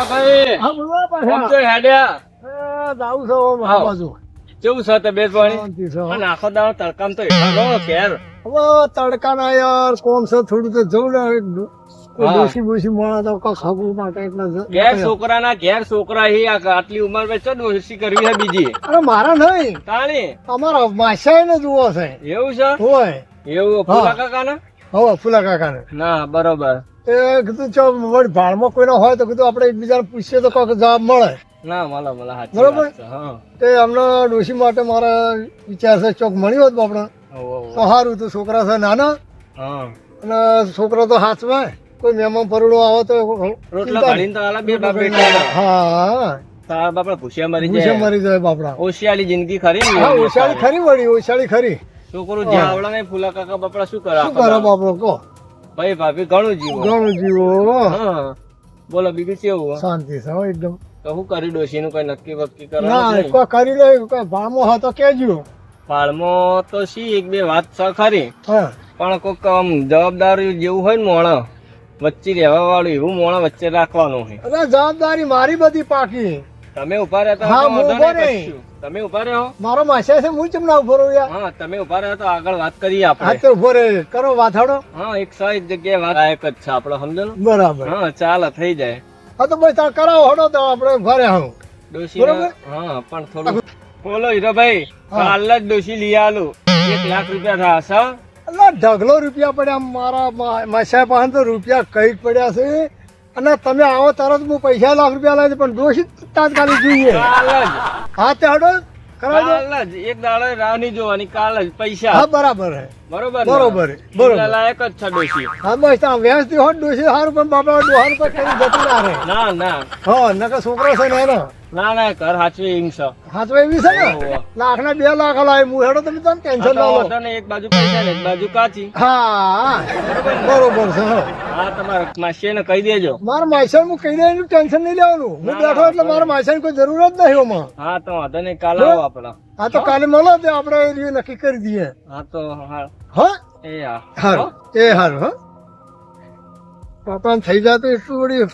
ભૂલાભાઈ ના કોમ તો હેડ્યા? જાઉં છું હવે બાજુ. કેવું છે તબિયત પાણી? શાંતિ છે હો. અને આખો દાડો તડકામ તો હેઠા રહો ઘેર. હવે તડકાના યાર કોમ છે થોડું તો જવું ને. ડોસી બોસી મળે તો કાંઈક ખાવું માટે એટલે ઘેર છોકરાના ઘેર છોકરા હી આટલી ઉંમરમાં ચો ડોસી કરવી છે બીજી? અરે મારા નહીં. તાણી? અમારા માસાઈ ને જુઓ છે. એવું છે? હોય. એવું ફૂલા કાકાના? હવે ફૂલા કાકાને. ના બરોબર. એ કીધું ચો વળી ભાડમાં કોઈનો હોય તો કીધું આપણે એકબીજાને પૂછીએ તો કાંઈક જવાબ મળે. ના મળે મળે હાચી બરોબર. તે અમને ડોશી માટે મારા વિચાર છે ચોક મળ્યો હોત આપણે. તો સારું તો છોકરા છે નાના. અને છોકરો તો હાથમાં. કોઈ મહેમાન પરડો આવે તો રોટલા ભાળીને તો આલા બે બાપ બેટા હા. તારા બાપડા ભૂસ્યા મરી જાય. જાય મરી જાય બાપડા. ઓશિયાળી જિંદગી ખરી હા ઓશિયાળી ખરી વળી ઓશિયાળી ખરી. છોકરો જે આવડા ને ફૂલા કાકા બાપડા શું કરે? શું કરે બાપડો કહો. ભાઈ ભાભી ઘણું જીવો. ઘણું જીવો હા. બોલો બીજું કેવું શાંતિ છે એકદમ. તો હું કરી ડોશી નું કઈ નક્કી વક્કી ના કોઈ કરી લે કોઈ ભામો હતો કેજો ફાળમો તો શી એક બે વાત છે ખરી. પણ કોઈક આમ જવાબદારી જેવું હોય ને મોણ વચ્ચે રહેવા વાળું એવું મોણ વચ્ચે રાખવાનું હોય. જવાબદારી મારી બધી પાકી. તમે ઊભા રહેતા હા, હું ઊભો નહીં નહીં. તમે ઊભા રહ્યો મારો માસા છે હું ચમના ઊભો રહ્યો હા તમે ઊભા રહ્યા તો આગળ વાત કરીએ હા આપણે તો ઊભો રે કરો વાથાડો હા એક સો જગ્યાએ વાત એક જ છે આપણે સમજો બરાબર. હા ચાલ થઈ જાય. હા તો ભાઈ તાર કરાવો હડો તો આપણે ઊભા રહ્યા ડોશી. હા પણ થોડું બોલો હીરાભાઈ કાલ જ ડોશી લઈ આલું. એક લાખ રૂપિયા થશે અલા ઢગલો રૂપિયા પડ્યા મારા માસા પાસે તો રૂપિયા કંઈક પડ્યા છે. અને તમે આવો તરત હું પૈસા લાખ રૂપિયા લાવી પણ દોષિત તાત્કાલિક જોઈએ. હા તે હડો કરાવજો. જ. એક દાડો રાહ નહીં જોવાની કાલ જ. પૈસા. હા બરાબર હે. બરોબર બરોબર, બરોબર. લાયક જ છે. ડોશી હા બસ ત્યાં વ્યાસથી હોત ડોસી સારું પણ બાપા ડોહાર પર કઈ જતું ના રહે. ના ના. હા નકર છોકરો છે ને એનો. ના ના ઘર હાચવી હિંગ છે. હાથ એવી છે ને? લાખ ના બે લાખ લાવે હું હેડો તમે તમે ટેન્શન ના લો. એક બાજુ પૈસા ને એક બાજુ કાચી. હા બરોબર છે હા. તમારે માસી માસીને કહી દેજો. મારા માસા હું કહી દેજો ટેન્શન નહીં લેવાનું. હું બેઠો એટલે મારા માસા કોઈ જરૂર જ નહીં એમાં. હા તો વાંધો નહીં કાલ આવો આપડા. હા તો કાલે મળો તો આપણે એ રહ્યું નક્કી કરી દઈએ. હા તો હા. એ હા હારું. એ હારું હા? પાપાને થઈ જાય તો એટલું બધી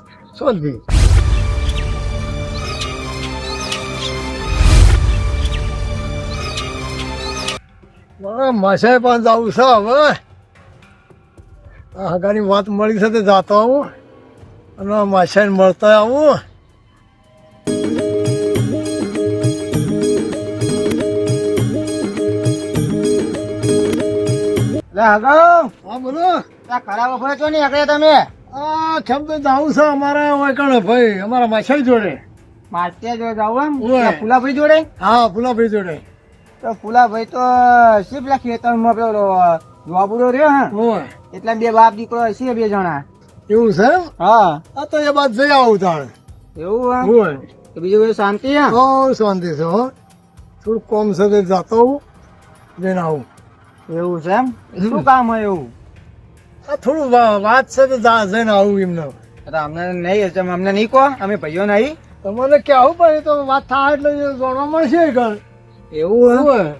મારા માસાએ પણ જવું છે હવે. આ વાત મળી છે તે જાતો આવું. અને માસાને મળતા આવું. હા બોલો. ખરાબ વખત છો ને એકડે તમે? આ કેમ તો જાવું છે? અમારા વૈકણ ભાઈ અમારા માછાઈ જોડે. માસ્ટર જોડે જાવ એમ. ફુલાભાઈ જોડે? હા ફુલાભાઈ જોડે. તો ફુલાભાઈ તો શી પેલા ખેતરમાં પેલો જોબુડો રહ્યો હા? એટલા બે બાપ દીકરો છે બે જણા. એવું છે હા. આ તો એ બાદ જઈ આવું તાણ. એવું હોય તો બીજું બધું શાંતિ હા? શાંતિ છે હો. થોડું કોમ સાથે જતો હોઉં જઈને આવું. એવું છે એમ? શું કામ હોય એવું? આ થોડું વાત છે તો જઈને આવું એમને. અમને નહીં હશે અમને નહીં કહો અમે ભાઈઓ નહીં. તમને કેવું પડે તો વાત થાય એટલે જોડવા મળશે ઘર. એવું હોય?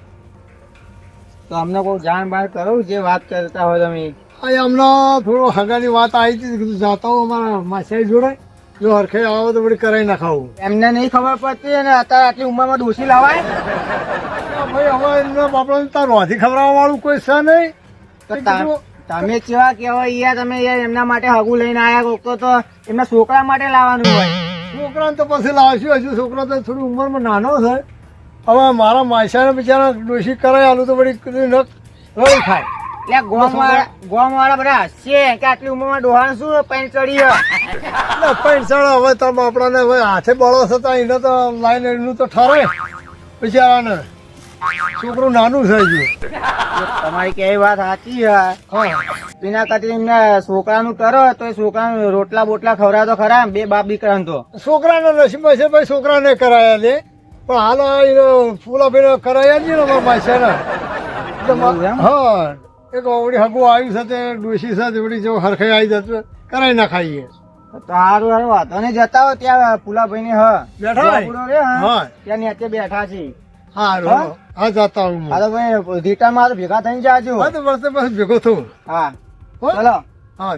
તો અમને કોઈ જાણ બાણ કરો જે વાત કરતા હોય તમે. અહીં હમણાં થોડો હગાની વાત આવી હતી કીધું જાતા હું અમારા માછાઈ જોડે. જો હરખે આવો તો પછી કરાવી નાખાવું. એમને નહીં ખબર પડતી અને અત્યારે આટલી ઉંમરમાં દોષી લાવાય? ભાઈ હવે એમના બાપડાને તાર રોધી ખવડાવવા વાળું કોઈ છે નહીં. તો તે તમે કેવા કેવા યાર તમે યાર એમના માટે હગું લઈને આવ્યા કોક તો તો એમના છોકરા માટે લાવવાનું હોય. છોકરાને તો પછી લાવશું હજુ છોકરો તો થોડી ઉંમરમાં નાનો છે. હવે મારા માસાને બિચારા ડોશી કરાય આલું તો બધી ન રડી ખાય. એટલે ગોમ વાળા બધા હસીએ કે આટલી ઉંમરમાં ડોહાણ શું પેન્ટ ચડી પેન્ટ ચડો હવે તમે બાપડાને હવે હાથે બળો થતા એને તો લાઈન એનું તો ઠરે બિચારાને. છોકરું નાનું થઈ ગયું તમારી કેવી વાત સાચી એના કરતા એમને છોકરાનું કરો તો છોકરાનું રોટલા બોટલા ખવડાવે તો ખરા બે બાપ દીકરા તો. છોકરાને નસીબ છે ભાઈ છોકરાને કરાયા લે પણ હાલ ફૂલાભાઈ કરાયા જ ને માસાને? હા. એક વળી હગું આવ્યું છે તે ડોશી છે વળી જો હરખે આવી જતું કરાવી નાખાઈએ તો સારું સારું વાંધો નહીં. જતા હો ત્યાં ફુલાભાઈ ને હા. બેઠા ત્યાં નીચે બેઠા છે હા? હા? જતા હું હા. તો ભાઈ રીટામાં તો ભેગા થઈને જાજો. હા તો વર્ષે બસ ભેગો થયું હા. ચલો ચલો હા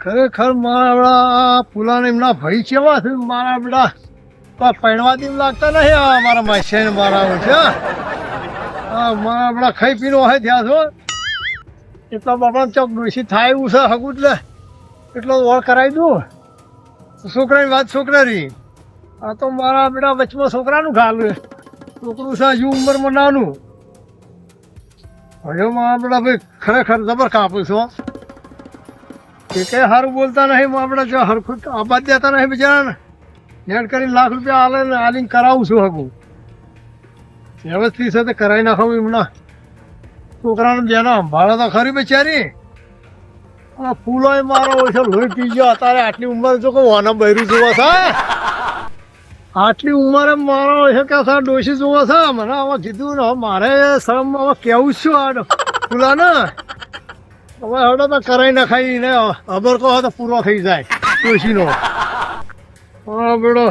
ખરેખર મારા પુલાને એમના ભાઈ કેવા છે? મારા પૈણવાથી એમ લાગતા નહીં આ મારા માસી મારા છે મારા બધા ખાઈ પીનો હોય ત્યાં છો? એટલા બાપણ ચોક ડોસી થાય એવું છે, હગું એટલે એટલો ઓળ કરાવી દઉં. છોકરાની વાત છોકરાની. આ તો મારા બેટા વચમાં છોકરાનું ખાલ છોકરું છે હજુ ઉંમરમાં નાનું. હજુ મારા બેટા ભાઈ ખરેખર જબર કાપું છું એ કઈ સારું બોલતા નહીં આપણે જો હરખું આબાદ દેતા નહીં બિચારાને. હેડ કરીને લાખ રૂપિયા આલે ને આલીને કરાવું છું હકું વ્યવસ્થિત સાથે કરાવી નાખું એમના. છોકરાને જેને સંભાળે તો ખરી બિચારી. આ ફૂલો મારો ઓછો લોહી પી ગયો, અત્યારે આટલી ઉંમર જો કે વાના બૈરું જોવા છે? આટલી ઉંમરે મારો છે કે સર ડોશી જોવા છે? મને હવે કીધું ને મારે શરમ, હવે કેવું છું આ ફૂલાને? હવે હવે તો કરાઈ નખાઈ ને, અબર કહો તો પૂરો થઈ જાય, ડોશીનો. હા, બેડો,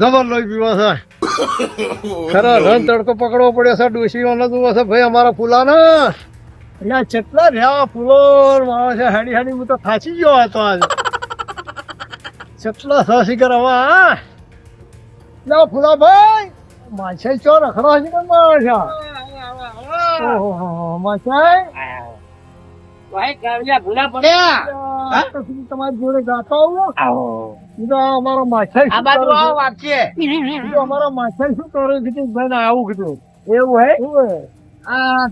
જબર લોહી પીવા છે. ખરા રણ તડકો પકડવો પડ્યો છે ડોશીઓ ન તું છે. ભાઈ અમારા ફૂલાને. એટલે કેટલા રહ્યા ફૂલો છે હેડી હેડી હું તો થાચી ગયો હતો આજે. કેટલા સાસી કરવા હા. લે ફૂલા ભાઈ માછાઈ ચો રખડો છે? કે માછા ઓહો માછાઈ આ તો શું તમારી જોડે ગાતા આવો. તો અમારો માછાઈ શું કરે છે? ઈ તો અમારો માછાઈ શું કરે છે ભાઈ આવું કીધું. એવું હે? ઓય.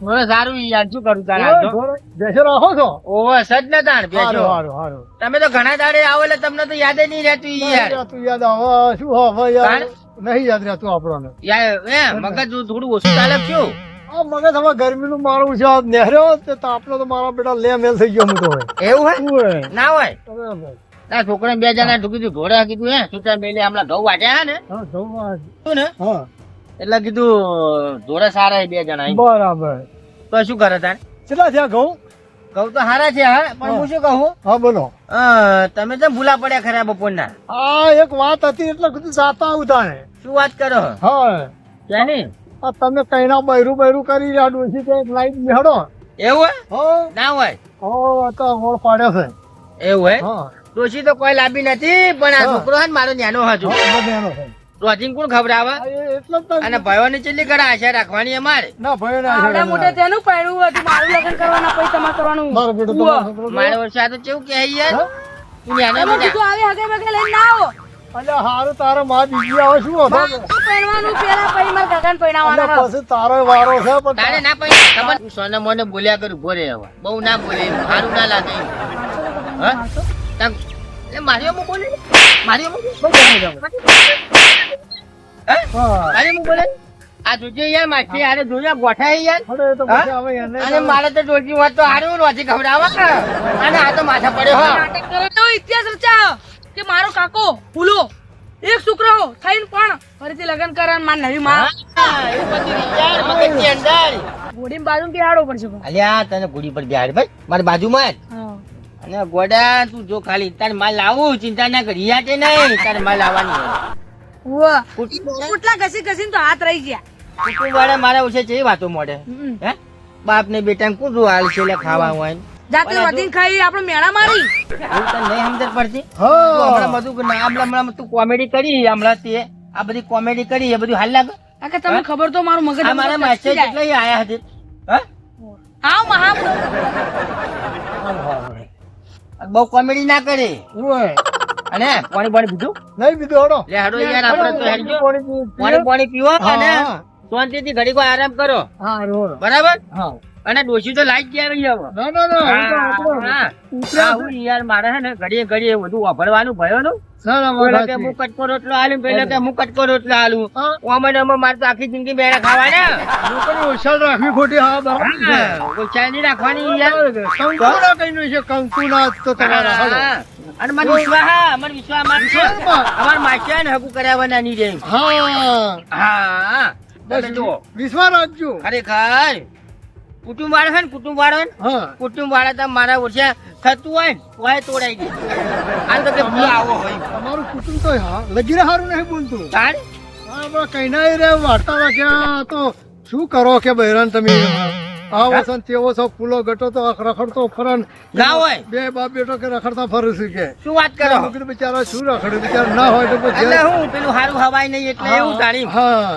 થોડું સારું યાદ શું કરું ઓય, બેસો રાખો છો? ઓહો સજ ને તાણ હારું, હારું, હારું. તમે તો ઘણા દાડે આવો એટલે તમને તો યાદ નહીં રહેતું યાર. નહીં યાદ આવો શું હવે યાર નહીં યાદ રહેતું આપણને. યાર એ મગજ થોડું ઓછું ચાલે છે આ મગજ હવે ગરમીનું મારું છે નેહર્યો તે તાપનો તો મારા બેટા લે મેલ થઈ ગયો હું તો એવું હે ના હોય? ના છોકરા બે જણા ઢૂકી દીધું ઘોડા કીધું હે છૂટા મેલે હમણાં ઘઉં વાટ્યા હે ને? ઘઉં. શું ને? હા, એટલે કીધું ધોળે સારા બે જણા. બરાબર. તો શું કરે તાર? કેટલા થયા ઘઉં? ઘઉં તો સારા છે હા પણ હું શું કહું? હા બોલો. હા તમે તો ભૂલા પડ્યા ખરા બપોરના. આ એક વાત હતી એટલે કીધું જાતા આવું તારે શું વાત કરો? હા. ક્યાંની? તમે કઈના બૈરું બૈરું કરી રહ્યા ડોસી કે લાઈટ બેહડો? એવું હે? હા. ના હોય. હો તો ગોળ પાડ્યો છે. એવું હે? હા. ડોશી તો કોઈ લાંબી નથી પણ આ છોકરો હે મારો ન્યાનો હજુ. હા, છે. રોજીન કોણ તો- અને ભાઈઓની ચેટલી ઘડા આશા રાખવાની અમારે ના ભાઈઓ ના આવડા મોટે તેનું પહેરવું હતું મારું લગ્ન કરવાના પૈસા તમારે કરવાનું. મારો બેટો. તમારો મારે વર્ષા તો કેવું કે યાર? તું ન્યાનો કીધું હગે બગે લઈને ના આવો. અલ્યા હારું તારે માં બીજી આવે શું હતો પહેરવાનું પેલા પછી મારા ગગન પહેરાવવાના અલ્યા પછી તારો વારો છે પણ તારે ના પછી ખબર? તું સોને મોને બોલ્યા કર ઊભો રે હવે. બહુ ના બોલે હારું ના લાગે. હા? તામ- એટલે મારી અમુક બોલે મારીઓ મારી બોલે હે? હા. મારી બોલે આ જોજે યાર માછી આરે જોજે ગોઠાય યાર. અરે તો પછી હવે એને અને મારે તો જોજી વાત તો હારું રોજી ખવડાવવા અને આ તો માથા પડ્યો હો. નાટક કરો તો ઇતિહાસ રચાયો કે મારો કાકો ભૂલો. એક છોકરો થઈને પણ ફરીથી લગ્ન કરવાનું માર નવી માં. ઘોડી બાજુ બિહાડવો પડશે અલ્યા તને ગોડી પર બિહાડ ભાઈ મારી બાજુમાં જ. અને ગોડા તું જો ખાલી તારે માલ લાવું ચિંતા ના કરી યાદ નહીં તારે માલ લાવવાની કુટલા કુટુંબ ઘસી ઘસીને તો હાથ રહી ગયા. વાળા મારા ઉછે કેવી વાતો મોડે હે? બાપ ને બેટા કોણ જો હાલ છે ખાવા હોય? જાતે વધીને ખાઈ આપણે મેળા મારી. તને નહીં સમજણ પડતી. હો. હમણાં બધું ના હમણાં તું કોમેડી કરી હમણાં તે આ બધી કોમેડી કરી એ બધું હાલ લાગે. આ કે તમને ખબર તો મારું મગજ આ મારા મેસેજ એટલે આયા હતી હા? આવ મહા બહુ કોમેડી ના કરી. અને પાણી પાણી પીધું? નહીં પીધું હડો લે હડો યાર આપણે તો હેડજો. પાણી પાણી પાણી પીવો અને. શાંતિથી ઘડી વાર આરામ કરો. હા બરાબર? હા. અને ડોશી તો લાઈટ ગયા રહી હવે. ના ના ના હું તો હા, યાર મારે હે ને ઘડીએ ઘડીએ બધું વાપરવાનું ભયોનું ના. ના કે હું કટકો રોટલો આલું પેલો કે હું કટકો રોટલો આલું. હા. ને મારે તો આખી જિંદગી બેડા ખાવાના. લોકોની હોશિયાર રાખવી ખોટી હા બરાબર છે. હા, કોઈ ચાય નહીં રાખવાની યાર. કંકુના કઈનું છે કંકુના તો તમારા અને મને વિશ્વાસ હા મને વિશ્વાસ માર છે. અમાર માસ્ટર ને હકુ કરાવવાના નહીં રે. હા. હા. બસ જુઓ. વિશ્વાસ રાખજો. ખરેખર. કુટુંબ વાળો છે ને કુટુંબ વાળો ને હા. કુટુંબ વાળા તો મારા વર્ષે થતું હોય ને તોય તોડાઈ ગયું આ તો કે ભૂલો આવો હોય. તમારું કુટુંબ તો હા લગીરે સારું નહીં બોલતું. તાર હા બા કઈ ના રે વાર્તા વાગ્યા તો શું કરો કે બહેરાન તમે? આવો છો ને તેવો છો ફૂલો ગટો તો રખડતો ફરન. ના હોય. બે બાપ બેટો કે રખડતા ફરું છું કે શું વાત કરો? મેં બિચારા શું રખડે? બિચારા ના હોય તો પછી એટલે હું પેલું હારું હવાય નહીં એટલે એવું તાણી. હા.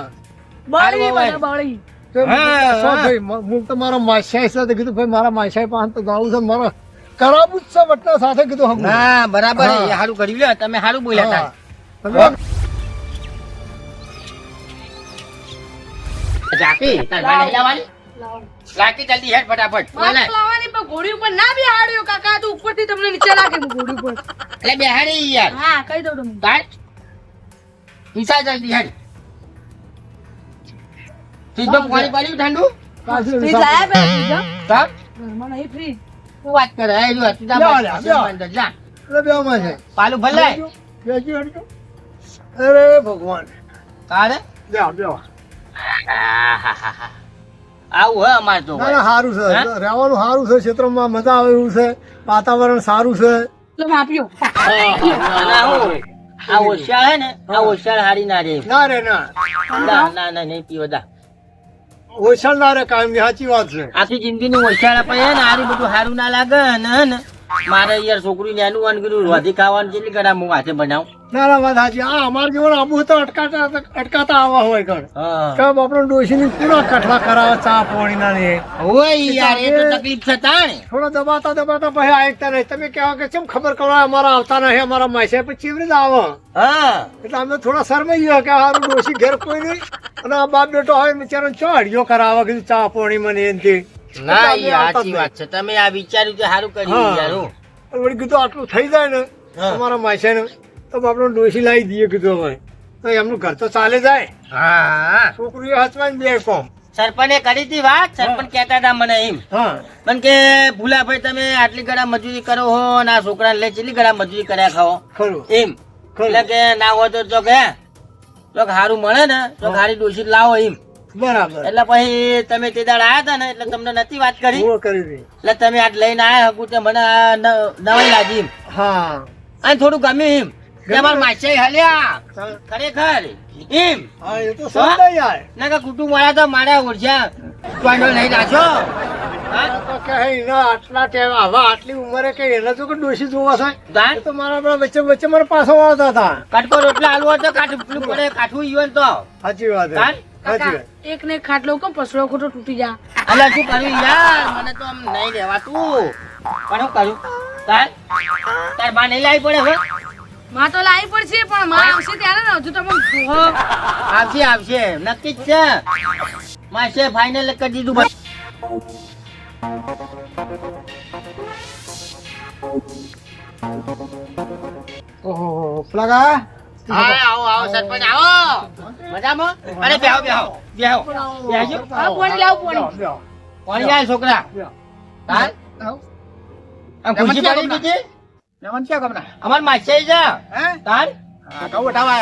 બાળી બાળી. ભાઈ હું તો મારા માસ્યાઈ સાથે કીધું ભાઈ મારા માસ્યાઈ પાસે તો જાવું છે મારા કરાવું જ છે બટના સાથે કીધું હમ ના બરાબર હા. એ હારું તમે હારું બોલ્યા હા. જાકી તાર ભાઈ લાવવાની લાકી જલ્દી હેડ ફટાફટ મારે લાવવાની પણ ઘોડી ઉપર ના બી હાડ્યો કાકા તો ઉપરથી તમને નીચે લાગે ઘોડી ઉપર. એટલે બેહાડી યાર. હા કહી દઉં તમને. તાર. ઈસા જલ્દી હેડ. ફ્રીજમાં પાણી પડ્યું ઠંડુ? ફ્રીજ લાયા બે ફ્રીજ ઘરમાં નહીં ફ્રીજ શું વાત કરે? એ જો તું જા લ્યો, બસ, લ્યો, બસ, લ્યો. અંદર જા. એટલે બેમાં છે. પાલું ભલાય બેસી હટજો. અરે ભગવાન. તારે? બેહો, બેહો. આવું હે અમારે તો ના ના સારું છે? રહેવાનું સારું છે. ક્ષેત્રમાં મજા આવે એવું છે. વાતાવરણ સારું છે. લો માપ્યો ના, હું. આ હોશિયાર હે ને આ હોશિયાર હારી ના રે. ના રે ના. ના ના ના નહીં પીવો દા ઓછળ ના રે સાચી વાત છે. આખી જિંદગી નું હોશિયાર આપે ને આરી બધું સારું ના લાગે ને મારે યાર છોકરી નેનું વાન કર્યું રોધી ખાવાનું કેટલી કરા હું હાથે બનાવું. ના ના વાત સાચી. આ અમાર જેવો આબુ તો અટકાતા અટકાતા આવા હોય ઘર. હા. કબ ડોશી ની પૂરા કઠલા કરાવે ચા પાણી ના ને ઓય યાર એ તો તકલીફ છે તાણે. થોડો દબાતા દબાતા પછી આયતા નહીં તમે કહેવા કે કેમ ખબર કરો અમારા આવતા નહીં અમારા માસે પછી ચીવરી જ આવે. હા. એટલે અમે થોડા શરમાઈ ગયા કે હારું ડોશી ઘેર કોઈ નહીં. અને આ બાપ બેટો હોય બિચારો ચો કરાવે કીધું ચા પાણી મને એનથી ના યાર સાચી વાત છે. તમે આ વિચાર્યું તો સારું કર્યું યાર. વળી કીધું આટલું થઈ જાય ને. અમારા માસે ને તો આપણે ડોસી લાવી દઈએ કીધું અમે. તો એમનું ઘર તો ચાલે જાય. હા. છોકરીઓ હાથમાં બે કોમ. સરપંચે કરી હતી વાત સરપંચ કહેતા હતા મને એમ. પણ કે ભૂલા ભાઈ તમે આટલી ગળા મજૂરી કરો હો અને આ છોકરાને લઈ ચેલી ગળા મજૂરી કર્યા ખાઓ? ખરું. એમ. એટલે કે ના હોય તો જો કે જો હારું મળે ને તો હારી ડોસી લાવો એમ. બરાબર. એટલે પછી તમે તે દાડ આયા હતા ને એટલે તમને નથી વાત કરી. એટલે તમે આજ લઈને આયા હકું તે મને આ નવાઈ લાગી એમ. હા. અને થોડું ગમ્યું એમ. કે અમાર માસે હલ્યા. ખરેખર. એમ? હા એ તો સમજાય યાર. ના કે કુટુંબ વાળા તો મારા ઓરજા ટોંડો લઈ નાખ્યો તો કહે એના આટલા હવે આટલી ઉંમરે કે એના તો કે ડોશી જોવા છે? દાન? તો મારા પેલા વચ્ચે વચ્ચે મારા પાછો વાળતા હતા. કટકો રોટલા પડે કાઠું ઈવન તો. સાચી વાત એક ને ખાટલો કેમ પસરો ખોટો તૂટી જા. અલા શું કર્યું યાર? મને તો આમ નહીં રહેવાતું. પણ હું કર્યું તાર તાર બા નહીં લાવી પડે હવે માં તો લાવી પડશે પણ માં આવશે ત્યારે ને હજુ તમે. આવશે આવશે. નક્કી જ છે. માસે ફાઇનલ કરી દીધું બસ. ઓહો પ્લગા આવો આવો સરપંચ આવો. મજામાં? અરે બેહો બેહો બેહો. બેહજો. પાણી લાવ પાણી. કોણ જાય છોકરા. પડી દીધી ક્યાં અમાર માસે છે હે? તાર? હા કઉ ઉઠાવા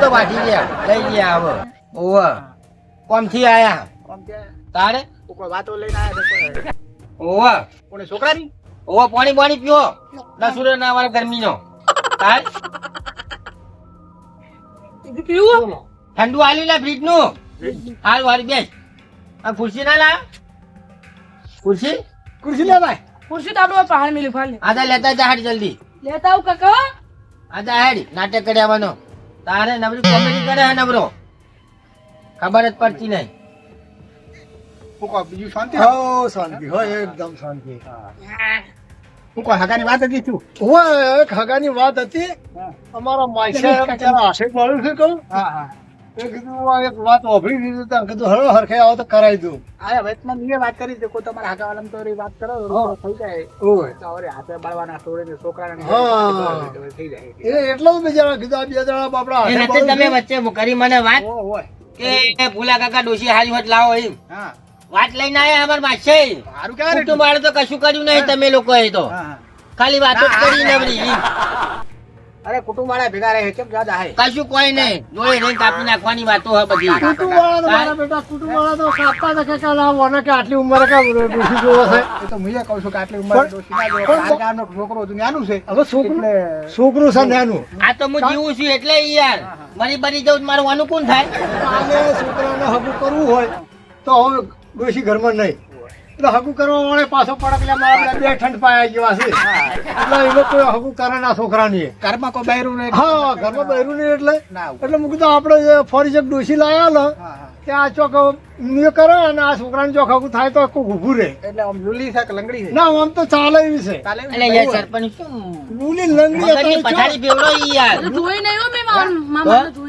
તો ગયા લઈ ગયા હવે ઓવ. આયા? તારે? કોઈ વાતો લઈને આયા ઓવ. કોને છોકરાની? ઓવ પાણી પાણી પીઓ. ના વાળા ગરમી નો તાર પીવું? ઠંડુ આલી લે ફ્રીજનું હાલ વાળી બેસ. આ ખુરશી ના લા. ખુરશી? ખુરશી લે ભાઈ. ખુરશી તો આપણે પહાડ મિલી ફાલ લે આજા લેતા જા હાડી જલ્દી. લેતા આવું કાકા? આજા હાડી નાટક કર્યાવાનો તારે નબરી કોમેડી કરે હે નબરો ખબર જ પડતી નહીં. કહું બીજું શાંતિ? હો શાંતિ હો એકદમ શાંતિ. હું હગાની વાત હતી તું? એક હગાની વાત હતી. અમારા માઈસે આશીષ વાળું છે કહું. હા હા. એ કીધું એક વાત વાપરી દીધી તો કીધું હળો હરખે આવો તો કરાવી દઉં. આ વેચમાં મેં વાત કરી છે કોઈ તમારા હાકાવાલામાં તો એ વાત કરો થઈ જાય. ઓય. તો હાથે બાળવાના છોડીને છોકરાને હા. થઈ જાય. એ એટલો બિચારા કીધું આ બે જણા બાપડા એ તમે વચ્ચે કરી મને વાત કે ભૂલા કાકા ડોશી હારી લાવો એમ. હા. વાત લઈને આયા અમાર માસે સારું કહેવાય ને કુટુંબ વાળે તો કશું કર્યું નહીં તમે લોકોએ તો. હા. ખાલી વાતો કરી નવરી. અરે કુટુંબ વાળા ભેગા રહે કેમ યાદ આવે કશું કોઈ નહીં. જોડે રહીને કાપી નાખવાની વાતો હોય બધી. કુટુંબ વાળા તો મારા બેટા કુટુંબ વાળા તો કાપતા હતા કે આ વને કે આટલી ઉંમર કે ડોશી જોવો છે? એ તો મુજે કહું છું કે આટલી ઉંમર ડોશી ના જોવો છોકરો હતું નાનું છે. હવે છોકરું છોકરો છે નાનું આ તો હું જીવું છું એટલે યાર. મરી બરી જવું તો મારું અનુકૂળ થાય. આને છોકરાને હબુ કરવું હોય તો હવે ડોશી ઘરમાં નહીં. એટલે હગુ કરવા વાળે પાછો પડક લે મારા બે ઠંડ પાયા જેવા છે. એટલે એ લોકો હગુ કરે ના છોકરાની. ઘરમાં કોઈ બૈરું નહીં? હા ઘરમાં બહેરું નહીં એટલે. એટલે મૂકી તો આપણે જે ફરી એક ડોસી લાયા ને કે આ ત્યાં ચોક કરે અને આ છોકરાને ચોક હગું થાય તો કોઈ ઊભું રહે. એટલે આમ લુલી છે લંગડી છે? ના આમ તો ચાલે એવી છે. એટલે યાર સરપંચ શું લૂલી લંગડી પથારી ફેવડો યાર. જોઈ નહીં હો મેં મામા જોઈ નહીં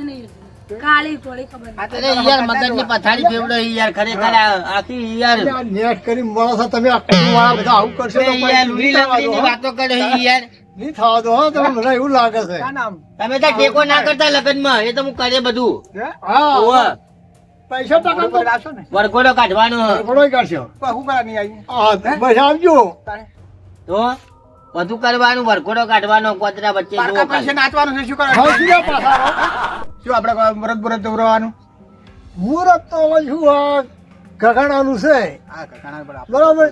કાળી થોડી ખબર આ તો અરે યાર મગજની પથારી ફેવડો યાર ખરેખર આખી યાર. નેટ કરી મળો છો તમે આ વાળા બધા આવું કરશો તો યાર લુલી નહીં થવા દો, લંગડીની હો. વાતો કરે યાર. નહીં થવા દો તમે મને એવું લાગે છે. ના, ના, આમ. તમે તો ટેકો ના કરતા લગ્નમાં એ તો હું કરે બધું. હા? પૈસા ટકા તો બરોબર ને? વરઘોડો કાઢવાનો. ઘણોય કાઢશો. હું કરવા નહીં આવી બસ આવજો. તો? બધું કરવાનું વરઘોડો કાઢવાનો કોતરા વચ્ચે પારકા પૈસે. નાચવાનું છે શું કરવાનું શું આપણે દોરવાનું મુહૂર્ત તો હવે શું આ ગગડાનું છે? બરાબર.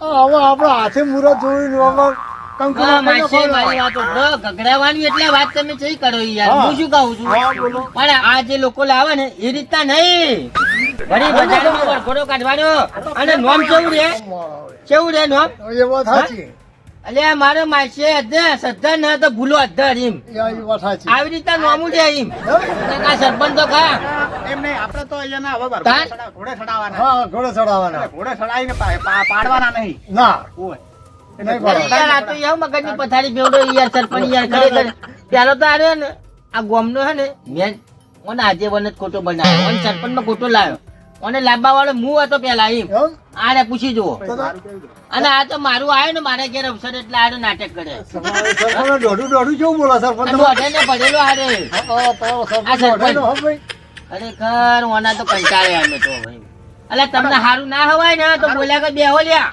હવે આપણા હાથે મુહૂર્ત જોઈને હવે વાતો તો ગગડાવાની એટલે વાત તમે ચઈ કરો યાર. હું. શું કહું છું? હા, પણ આ જે લોકો લાવે ને એ રીતના નહીં. વળી બજારમાં વરઘોડો કાઢવાનો. અને નોમ કેવું રે? કેવું રે નોમ? એ વાત સાચી. અલ્યા મારો માસે અધ્ધર સદ્ધા ન તો ભૂલો અધ્ધર એમ. આવી રીતના નોમું છે એમ? આ સરપંચ તો ખા. એમ નહીં આપણે તો અહીંયાના હવે ઘોડે ચડાવવાના હા ઘોડે ચડાવવાના ઘોડે ચડાવીને પાડવાના નહીં. ના. ખોટો બનાવ્યો. સરપંચમાં ખોટો લાવ્યો. અને લાંબા વાળો હું હતો પેલા એમ? આને પૂછી જુઓ? અને આ તો મારું આવ્યું ને મારે ઘેર અવસર એટલે આનું નાટક કરે. દોઢું દોઢું કેવું બોલો સરપંચ? ને પડેલો સરપંચ આ સરપંચ. ખરેખર ઓના તો કંટાળે અમે તો ભાઈ. અલે તમને સારું ના હવાય ને તો બોલ્યા કે બેહો લ્યા.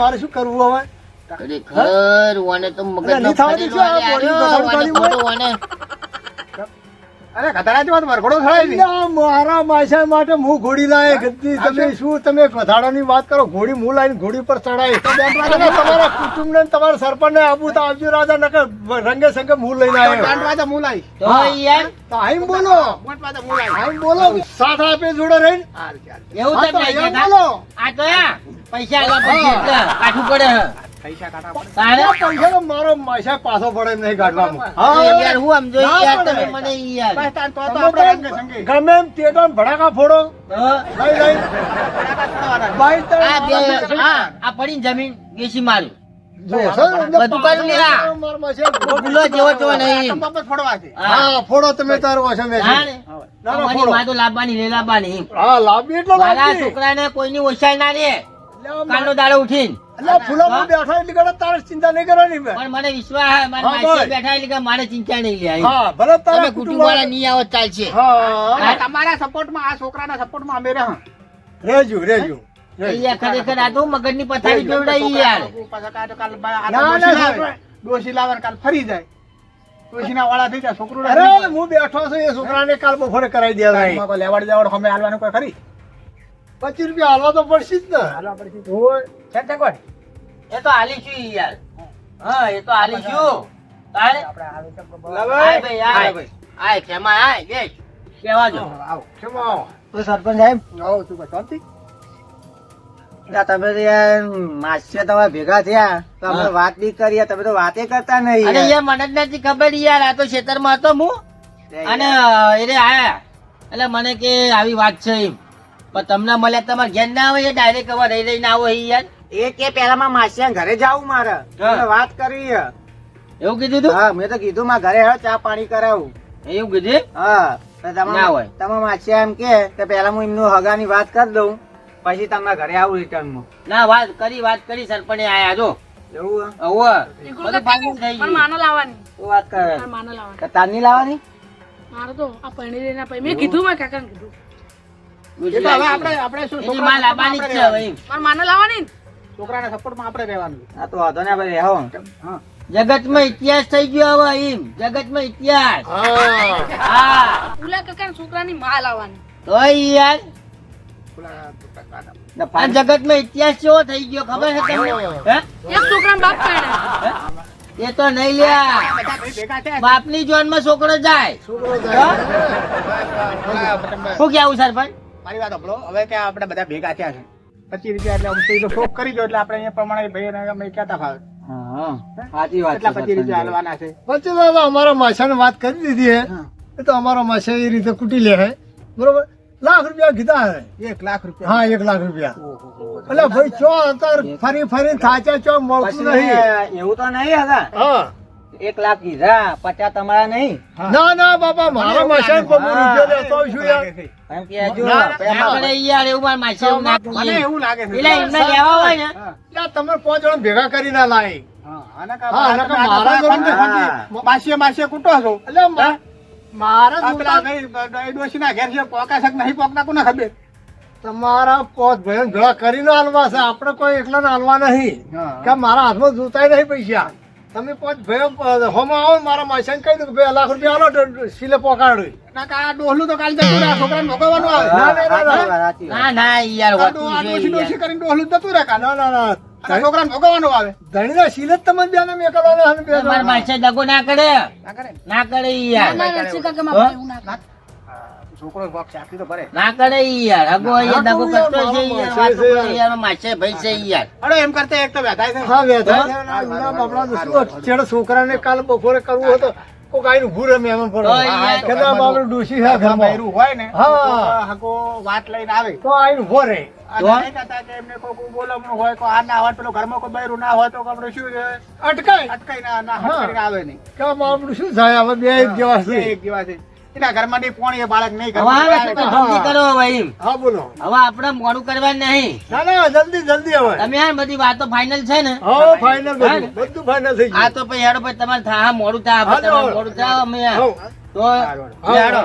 મારે શું કરવું હવે? ખરેખર ઓને તો મગજ અરે, નીથા વાળી શું આ બોડી ઘસાડું કાઢ્યું હોય? અરે ખતરા જેવા તો વરઘોડો ચડાવી મારા માસા માટે હું ઘોડી લાય ગદ્દી તમે શું તમે વધારાની વાત કરો ઘોડી હું લાવીને ઘોડી પર ચડાવી તમારા કુટુંબ ને તમારા સરપંચ ને આબુ તો આવજો રાજા નકર રંગે સંગે હું લઈને આવ્યો. વાજા હું લાવીશ. તો યાર? તો આઈમ બોલો. આઈમ બોલો. સાથ આપે જોડે રહીને. એવું તો. બોલો. આ તો પૈસા પડે પૈસા પૈસા મારો માસા પાછો પડે નહીં કાઢવામાં. ગમે એમ ભડાકા ફોડો. આ પડી જમીન વેચી મારું જો સર બધું કરી લેવા. મારા માસા ભૂલો જેવો તેવો નહીં. આમ બાબત ફોડવા છે. હા. ફોડો તમે તારો વાસા મેં હા ને? ના, ના, અમારી ફોડો. માં તો લાવવાની લાવવાની એમ. હા લાંબી એટલે મારા લાંબી. છોકરાને કોઈની ઓછાઈ ના રે. એટલે દાડો ઉઠીને. આ ફૂલામાં બેઠા એટલે ઘણા તારે ચિંતા નહીં કરવાની મેં પણ મને વિશ્વાસ હે, મારા માસી બેઠા એટલે કે મારે ચિંતા નહીં લે હા ભલે તારા તમે કુટુંબ વાળા નહીં આવો ચાલશે. હા. અને તમારા સપોર્ટમાં આ છોકરાના સપોર્ટમાં અમે રહે રેજો રેજો. એ ખરેખર આ તો મગજની પથારી જોડાઈ યાર. ના, ડોશી ના, લાવે. છોકરા. ડોશી લાવે ને કાલ ફરી જાય. ડોશીના વાળા થઈ જાય છોકરો અરે હું બેઠો છું એ છોકરાને કાલ બપોરે કરાવી દેવાય. કોઈ લેવાડ દેવાડ અમે હાલવાનું કોઈ ખરી? પચીસ રૂપિયા હાલવા તો પડશે જ ને. હાલવા પડશે હોય. છે તે કોઈ એ તો હાલી છું યાર. હા એ તો હાલી છું. તારે? આપણે હાલું કેમ કે લાવે. આય ભાઈ આય આય. ભાઈ. આય ખેમા આય બેસ. કેવા જો આવો. કેમ આવો? તો સરપંચ સાહેબ. આવો તું શાંતિ. તમે તો તમારે ભેગા થયા. તો અમે વાત બી કરી તમે તો વાતે કરતા નહીં અરે. યાર. મને જ નથી ખબર યાર આ તો ખેતરમાં હતો હું. અને એટલે આયા. એટલે મને કે આવી વાત છે એમ. પણ તમને મળ્યા તમારે ઘેર ના આવે ડાયરેક્ટ હવે રહી રહીને આવો યાર. એ કે પેલા માં માસ્યા ઘરે જાવું મારે. વાત કરવી એવું કીધું તું? હા મેં તો કીધું માં ઘરે હવે ચા પાણી કરાવું. એવું કીધું? હા તો હોય. તમારા માસ્યા એમ કે કે પેલા હું એમનું હગાની વાત કરી દઉં પછી તમારા ઘરે આવું રિટર્નમાં ના વાત કરી વાત કરી સરપંચ આયા જો. એવું હવે માનો લાવવાની. વાત કરે? મારે માનો લાવવાની. તો તારની લાવવાની? મારે તો આ પરણી મેં કીધું મારા કાકાને કીધું. એ તો હવે આપણે આપણે શું એની માં લાવવાની છે હવે એમ. મારે લાવવાની છોકરાના સપોર્ટમાં આપણે રહેવાનું. આ તો વાંધો ને આપણે રહેવો હા. જગતમાં ઇતિહાસ થઈ ગયો હવે એમ. જગતમાં ઇતિહાસ. હા. કાકા છોકરાની માં લાવવાની. તો યાર. આ જગતમાં ઇતિહાસ કેવો થઈ ગયો ખબર છે તમને? એક છોકરાનો બાપ કાઢે. એ તો નહીં લ્યા બાપની જોનમાં છોકરો જાય. છોકરો જાય. શું કેવું સરપંચ? મારી વાત સાંભળો. હવે કે આપણે બધા ભેગા થયા છે. પચીસ રૂપિયા એટલે અમથી તો શોખ કરી દો એટલે આપણે અહીંયા પ્રમાણે ભાઈ અમે કહેતા ફાવે સાચી વાત એટલા પચીસ રૂપિયા. હાલવાના છે? દાદા અમારા માછાને વાત કરી દીધી હે. એ તો અમારો માછા એ રીતે કૂટી લે હે. બરોબર? લાખ રૂપિયા કીધા હે. એક લાખ રૂપિયા. હા એક લાખ રૂપિયા. એટલે ભાઈ ચો અત્યારે ફરી ફરી થાચા ચો મળતું નહીં. એવું તો નહીં હતા હા. એક લાખ કીધા પચાસ તમારા નહીં. ના ના બાપા મારા માછા પર હું રૂપિયો લેતો છું યાર. એમ કે જો કરે યાર એવું માર માસે ના મને. એવું લાગે છે. એટલે એમને લેવા હોય ને. હા. તમે પાંચ જણ ભેગા કરી ના લાય. હા, આના કા- હા, આના કા મારા જોડે પંચી- હા. માસીએ માસીએ છો. એટલે મારા જોડે નહીં, એ ડોશીના ઘેર છે પોકા છે નહીં પોકતા કોને ખબર? તમારા પોત ભાઈઓ ભેગા કરીને હાલવા છે. આપણે કોઈ એકલા હાલવા નહીં. કે મારા હાથમાં જોતાય નહીં પૈસા. તમે પાંચ ભાઈ હોમાં આવો મારા માછાને કહી દઉં કે બે લાખ રૂપિયા આલો સિલે પકાડું ના કા આ ડોહલું તો કાલ જતું રહે, આ છોકરાને આવે. ના, ના, ના. ના ના યાર આ હોતું ડો- આ છે ડોશી ડોશી કરીને ડોહલું જતું રહે કા ના ના. ના છોકરાને ભોગવવાનું આવે. ધણીના સિલે જ તમે બે ને મેં કરવાના અને બે તમારા જણા. માસે દગો ના કરે. ના કરે. ના યાર. ના ના કાકા મારે ના કરે. છોકરો ભોગ છે, તો ભરે. ના કરે યાર. હગો અહીંયા દગો કરતો છે યાર. વાતો કરે યાર માસે ભાઈ છે યાર. અરે એમ કરતા એક તો બેઠા છે. હા વેધા છે. ને, બાપડા તો શું છોકરાને કાલ બપોરે કરવું હતો કોક પડે. બાપડે હોય ને હા. વાત લઈને આવે. તો એમને કોઈ બોલવાનું હોય કોઈ આ ના હોય પેલો ઘરમાં કોઈ બૈરું ના હોય તો આપણે શું છે? અટકાય. અટકાઈ ના ના આવે નહીં. કે શું થાય હવે બે એક જેવા છે એક જેવા છે એના ઘરમાં નહીં એ બાળક નહીં હવે ઘરમાં આવે તો આવે. સમજી કરો હવે હા બોલો. હવે આપણે મોડું કરવાનું નહીં. ના ના જલ્દી જલ્દી હવે. તમે યાર બધી વાતો ફાઇનલ છે ને? હા ફાઇનલ બધું બધું ફાઇનલ થઈ આ તો પછી હેડો પછી તમારે થા મોડું થાય તમારે મોડું થાય અમે તો હેડો.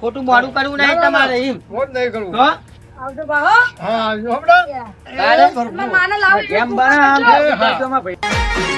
ખોટું મોડું કરવું નહીં તમારે એમ. મોજ નહીં કરવું. તો આવજો બા હા જો હમણાં. તારે? એ ભરપૂર. તમારા માને લાવો કેમ છોકરો